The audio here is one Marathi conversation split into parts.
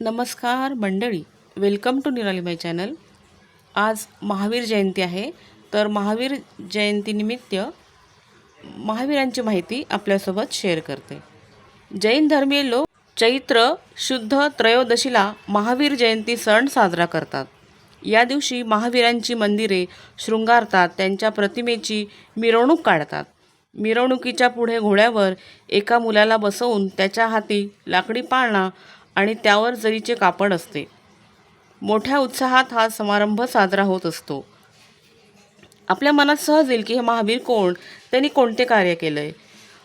नमस्कार मंडळी. वेलकम टू निराली माय चॅनल आज महावीर जयंती आहे. तर महावीर जयंतीनिमित्त महावीरांची माहिती आपल्यासोबत शेअर करते. जैन धर्मीय लोक चैत्र शुद्ध त्रयोदशीला महावीर जयंती सण साजरा करतात. या दिवशी महावीरांची मंदिरे शृंगारतात त्यांच्या प्रतिमेची मिरवणूक काढतात. मिरवणुकीच्या पुढे घोड्यावर एका मुलाला बसवून त्याच्या हाती लाकडी पाळणा आणि त्यावर जरीचे कापड असते. मोठ्या उत्साहात हा समारंभ साजरा होत असतो. आपल्या मनात सहज येईल की हे महावीर कोण? त्यांनी कोणते कार्य केलं आहे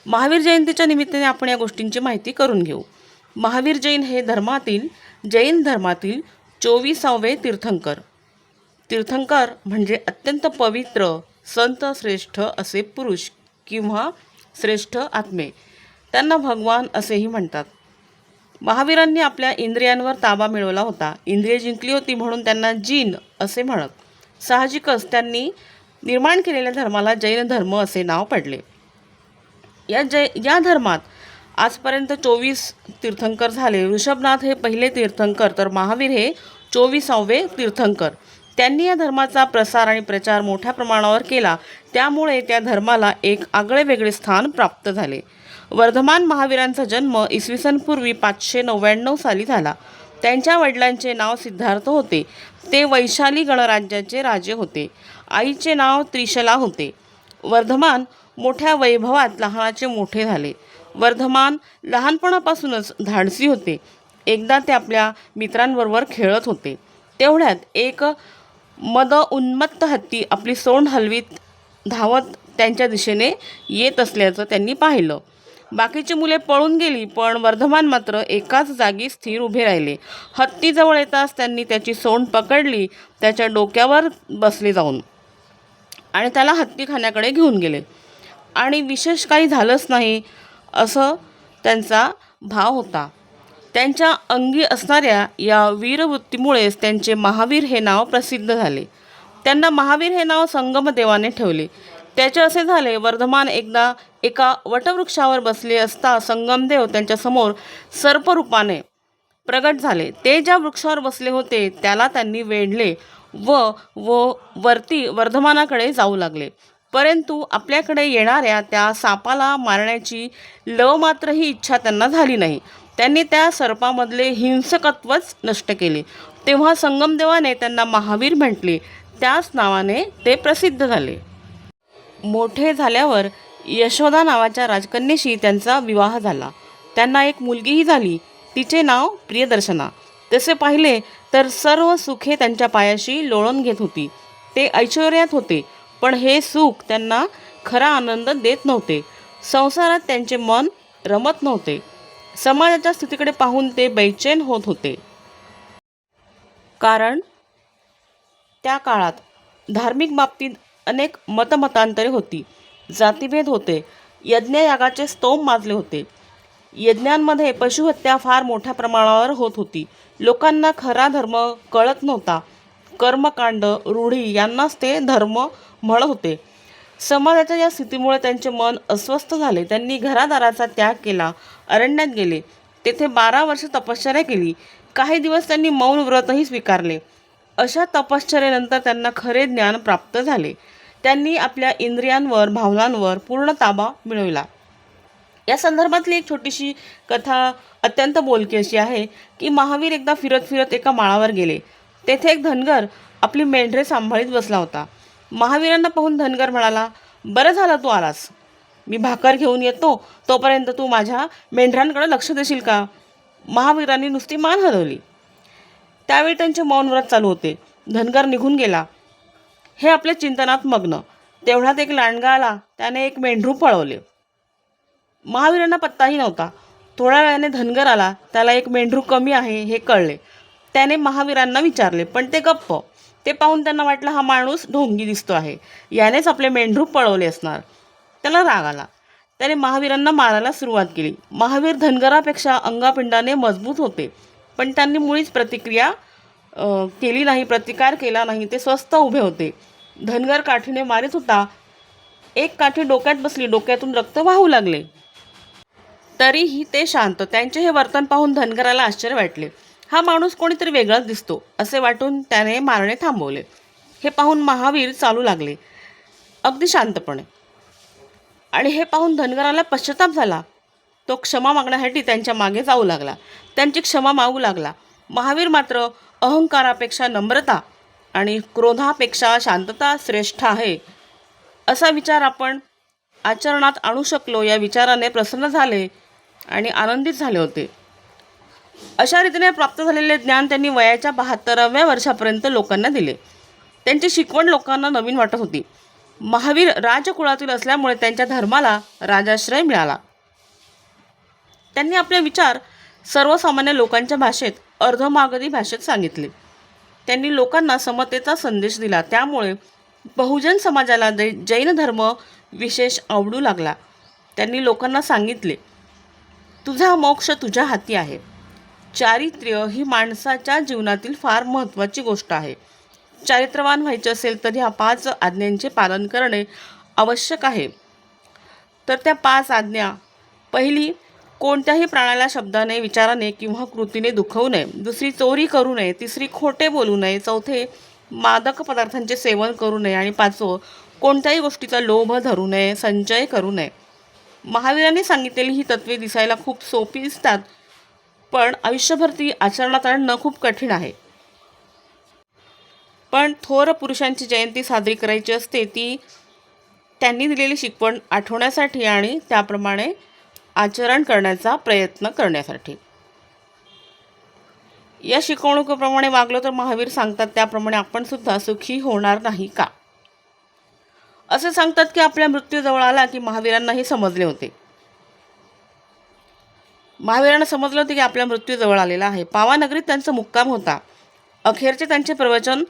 महावीर जयंतीच्या निमित्ताने आपण या गोष्टींची माहिती करून घेऊ. महावीर जैन हे धर्मातील जैन धर्मातील चोवीसावे तीर्थंकर. तीर्थंकर म्हणजे अत्यंत पवित्र संत श्रेष्ठ असे पुरुष किंवा श्रेष्ठ आत्मे. त्यांना भगवान असेही म्हणतात. महावीरांनी आपल्या इंद्रियांवर ताबा मिळवला होता. इंद्रिय जिंकली होती म्हणून त्यांना जीन असे म्हणत. साहजिकच त्यांनी निर्माण केलेल्या धर्माला जैन धर्म असे नाव पडले. या जै या धर्मात आजपर्यंत चोवीस तीर्थंकर झाले. ऋषभनाथ हे पहिले तीर्थंकर तर महावीर हे चोवीसावे तीर्थंकर. त्यांनी या धर्माचा प्रसार आणि प्रचार मोठ्या प्रमाणावर केला. त्यामुळे त्या धर्माला एक आगळे वेगळे स्थान प्राप्त झाले. वर्धमान महावीरांचा जन्म इसवी सन पूर्वी पाचशे नव्याण्णव साली झाला. त्यांच्या वडिलांचे नाव सिद्धार्थ होते. ते वैशाली गणराज्याचे राजे होते. आईचे नाव त्रिशला होते. वर्धमान मोठ्या वैभवात लहानाचे मोठे झाले. वर्धमान लहानपणापासूनच धाडसी होते. एकदा ते आपल्या मित्रांबरोबर खेळत होते. तेवढ्यात एक मद उन्मत्त हत्ती आपली सोंड हलवीत धावत त्यांच्या दिशेने येत असल्याचं त्यांनी पाहिलं. बाकीची मुले पळून गेली पण वर्धमान मात्र एकाच जागी स्थिर उभे राहिले. हत्तीजवळ येताच त्यांनी त्याची सोंड पकडली त्याच्या डोक्यावर बसले जाऊन. आणि त्याला हत्तीखान्याकडे घेऊन गेले. आणि विशेष काही झालंच नाही असं त्यांचा भाव होता. त्यांच्या अंगी असणाऱ्या या वीरवृत्तीमुळेच त्यांचे महावीर हे नाव प्रसिद्ध झाले. त्यांना महावीर हे नाव संगमदेवाने ठेवले. त्याचे असे झाले वर्धमान एकदा एका वटवृक्षावर बसले असता संगमदेव त्यांच्यासमोर सर्परूपाने प्रगट झाले. ते ज्या वृक्षावर बसले होते त्याला त्यांनी वेढले व व वरती वर्धमानाकडे जाऊ लागले. परंतु आपल्याकडे येणाऱ्या त्या सापाला मारण्याची लव मात्र ही इच्छा त्यांना झाली नाही. त्यांनी त्या सर्पामधले हिंसकत्वच नष्ट केले. तेव्हा संगमदेवाने त्यांना महावीर म्हटले. त्याच नावाने ते प्रसिद्ध झाले. मोठे झाल्यावर यशोदा नावाच्या राजकन्येशी त्यांचा विवाह झाला. त्यांना एक मुलगीही झाली. तिचे नाव प्रियदर्शना. तसे पाहिले तर सर्व सुखे त्यांच्या पायाशी लोळून घेत होती. ते ऐश्वर्यात होते पण हे सुख त्यांना खरा आनंद देत नव्हते. संसारात त्यांचे मन रमत नव्हते. समाजाच्या स्थितीकडे पाहून ते बैचेन होत होते. कारण त्या काळात धार्मिक बाबतीत अनेक मतमतांतरे होती. जातीभेद होते. यज्ञयागाचे स्तोम माजले होते. यज्ञांमध्ये पशुहत्या फार मोठ्या प्रमाणावर होत होती. लोकांना खरा धर्म कळत नव्हता. कर्मकांड रूढी यांनाच ते धर्म म्हणत होते. समाजाच्या या स्थितीमुळे त्यांचे मन अस्वस्थ झाले. त्यांनी घरादाराचा त्याग केला. अरण्यात गेले. तेथे बारा वर्ष तपश्चर्या केली. काही दिवस त्यांनी मौन व्रतही स्वीकारले. अशा तपश्चर्येनंतर त्यांना खरे ज्ञान प्राप्त झाले. त्यांनी आपल्या इंद्रियांवर भावनांवर पूर्ण ताबा मिळविला. या संदर्भातली एक छोटीशी कथा अत्यंत बोलकी अशी आहे की महावीर एकदा फिरत फिरत एका माळावर गेले. तेथे एक धनगर आपली मेंढरे सांभाळीत बसला होता. महावीरांना पाहून धनगर म्हणाला बरं झालं तू आलास. मी भाकर घेऊन येतो. तोपर्यंत तू माझ्या मेंढरांकडे लक्ष देशील का? महावीरांनी नुसती मान हलवली. त्यावेळी त्यांचे मौन व्रत चालू होते. धनगर निघून गेला. हे आपल्या चिंतनात मग्न. तेवढ्यात एक लांडगा आला. त्याने एक मेंढरू पळवले. महावीरांना पत्ताही नव्हता. थोड्या वेळाने धनगर आला. त्याला एक मेंढरू कमी आहे हे कळले. त्याने महावीरांना विचारले पण ते गप्प. ते पाहून त्यांना वाटलं हा माणूस ढोंगी दिसतो आहे. यानेच आपले मेंढरू पळवले असणार. त्याला राग आला. त्याने महावीरांना मारायला सुरुवात केली. महावीर धनगरापेक्षा अंगापिंडाने मजबूत होते. पण त्यांनी मुळीच प्रतिक्रिया केली नाही प्रतिकार केला नाही ते स्वस्त उभे होते. धनगर काठीने मारित होता. एक काठी डोक्यात बसली डोक्यातून रक्त वाहू लागले. तरीही ते शांत त्यांचे हे वर्तन पाहून धनगराला आश्चर्य वाटले. हा माणूस कोणीतरी वेगळाच दिसतो असे वाटून त्याने मारणे थांबवले. हे पाहून महावीर चालू लागले अगदी शांतपणे. आणि हे पाहून धनगराला पश्चाताप झाला. तो क्षमा मागण्यासाठी त्यांच्या मागे जाऊ लागला. त्यांची क्षमा मागू लागला. महावीर मात्र अहंकारापेक्षा नम्रता आणि क्रोधापेक्षा शांतता श्रेष्ठ आहे असा विचार आपण आचरणात आणू शकलो या विचाराने प्रसन्न झाले आणि आनंदित झाले होते. अशा रीतीने प्राप्त झालेले ज्ञान त्यांनी वयाच्या बहात्तराव्या वर्षापर्यंत लोकांना दिले. त्यांची शिकवण लोकांना नवीन वाटत होती. महावीर राजकुळातील असल्यामुळे त्यांच्या धर्माला राजाश्रय मिळाला. त्यांनी आपले विचार सर्वसामान्य लोकांच्या भाषेत अर्धमागधी भाषेत सांगितले. त्यांनी लोकांना समतेचा संदेश दिला. त्यामुळे बहुजन समाजाला दै जैन धर्म विशेष आवडू लागला. त्यांनी लोकांना सांगितले तुझा मोक्ष तुझ्या हाती आहे. चारित्र्य ही माणसाच्या जीवनातील फार महत्त्वाची गोष्ट आहे. चारित्र्यवान व्हायचे असेल तर ह्या पाच आज्ञांचे पालन करणे आवश्यक आहे. तर त्या पाच आज्ञा पहिली कोणत्याही प्राण्याला शब्दाने विचाराने किंवा कृतीने दुखवू नये. दुसरी चोरी करू नये. तिसरी खोटे बोलू नये. चौथे मादक पदार्थांचे सेवन करू नये. आणि पाचवं कोणत्याही गोष्टीचा लोभ धरू नये संचय करू नये. महावीरांनी सांगितलेली ही तत्वे दिसायला खूप सोपी दिसतात पण आयुष्यभर ती आचरणात आणणं खूप कठीण आहे. पण थोर पुरुषांची जयंती साजरी करायची असते ती त्यांनी दिलेली शिकवण आठवण्यासाठी आणि त्याप्रमाणे आचरण करण्याचा प्रयत्न करण्यासाठी. या शिकवणुकीप्रमाणे वागलो तर महावीर सांगतात त्याप्रमाणे आपण सुद्धा सुखी होणार नाही का? असे सांगतात की आपल्या मृत्यूजवळ आला की महावीरांना हे समजले होते. महावीरांना समजलं होते की आपल्या मृत्यूजवळ आलेला आहे. पावानगरीत त्यांचा मुक्काम होता. अखेरचे त्यांचे प्रवचन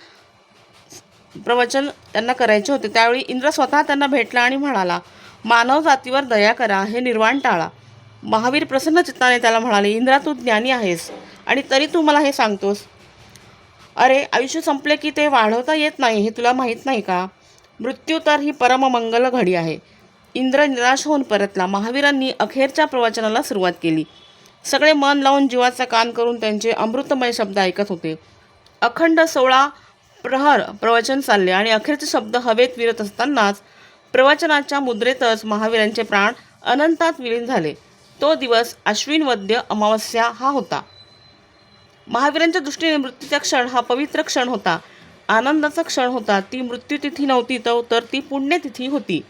प्रवचन त्यांना करायचे होते. त्यावेळी इंद्र स्वतः त्यांना भेटला आणि म्हणाला मानव जातीवर दया करा हे निर्वाण टाळा. महावीर प्रसन्न चित्ताने त्याला म्हणाले इंद्रा तू ज्ञानी आहेस आणि तरी तू मला हे सांगतोस. अरे आयुष्य संपले की ते वाढवता येत नाही हे तुला माहीत नाही का? मृत्यू तर ही परममंगल घडी आहे. इंद्र निराश होऊन परतला. महावीरांनी अखेरच्या प्रवचनाला सुरुवात केली. सगळे मन लावून जीवाचा कान करून त्यांचे अमृतमय शब्द ऐकत होते. अखंड सोळा प्रहर प्रवचन चालले आणि अखेरचे शब्द हवेत विरत असतानाच प्रवचनाच्या मुद्रेतच महावीरांचे प्राण अनंतात विलीन झाले. तो दिवस अश्विन वद्य अमावस्या हा होता. महावीरांच्या दृष्टीने मृत्यूचा क्षण हा पवित्र क्षण होता. आनंदाचा क्षण होता. ती मृत्यूतिथी नव्हती तो तर ती पुण्यतिथी होती.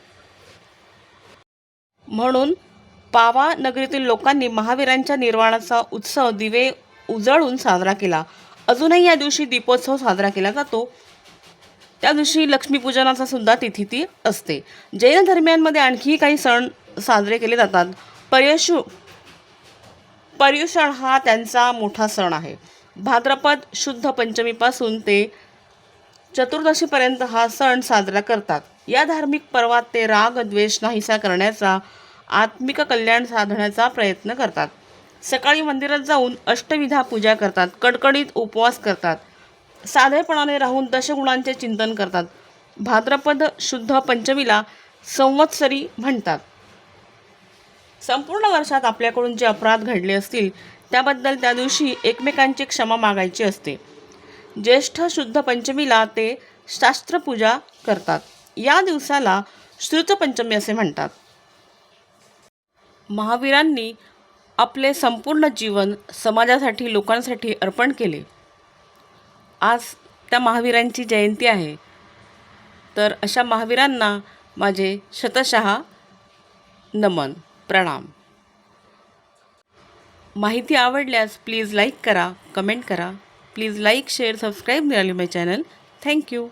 म्हणून पावा नगरीतील लोकांनी महावीरांच्या निर्वाणाचा उत्सव दिवे उजळून साजरा केला. अजूनही या दिवशी दीपोत्सव साजरा केला जातो. त्या दिवशी लक्ष्मीपूजनाचा सुद्धा तिथी ती असते. जैन धर्मियांमध्ये आणखी काही सण साजरे केले जातात. पर्यशु पर्युषण हा त्यांचा मोठा सण आहे. भाद्रपद शुद्ध पंचमीपासून ते चतुर्दशीपर्यंत हा सण साजरा करतात. या धार्मिक पर्वात ते राग द्वेष नाहीसा करण्याचा आत्मिक कल्याण साधण्याचा प्रयत्न करतात. सकाळी मंदिरात जाऊन अष्टविधा पूजा करतात. कडकडीत उपवास करतात. साधेपणाने राहून दशगुणांचे चिंतन करतात. भाद्रपद शुद्ध पंचमीला संवत्सरी म्हणतात. संपूर्ण वर्षात आपल्याकडून जे अपराध घडले असतील त्याबद्दल त्या दिवशी एकमेकांची क्षमा मागायची असते. ज्येष्ठ शुद्ध पंचमीला ते शास्त्रपूजा करतात. या दिवसाला श्रुतपंचमी असे म्हणतात. महावीरांनी आपले संपूर्ण जीवन समाजासाठी लोकांसाठी अर्पण केले. आज त्या महावीरांची जयंती आहे. तर अशा महावीरांना माझे शतशः नमन प्रणाम. माहिती आवडल्यास प्लीज लाईक करा कमेंट करा. प्लीज लाईक शेअर सबस्क्राईब मिळाली माय चॅनल. थँक्यू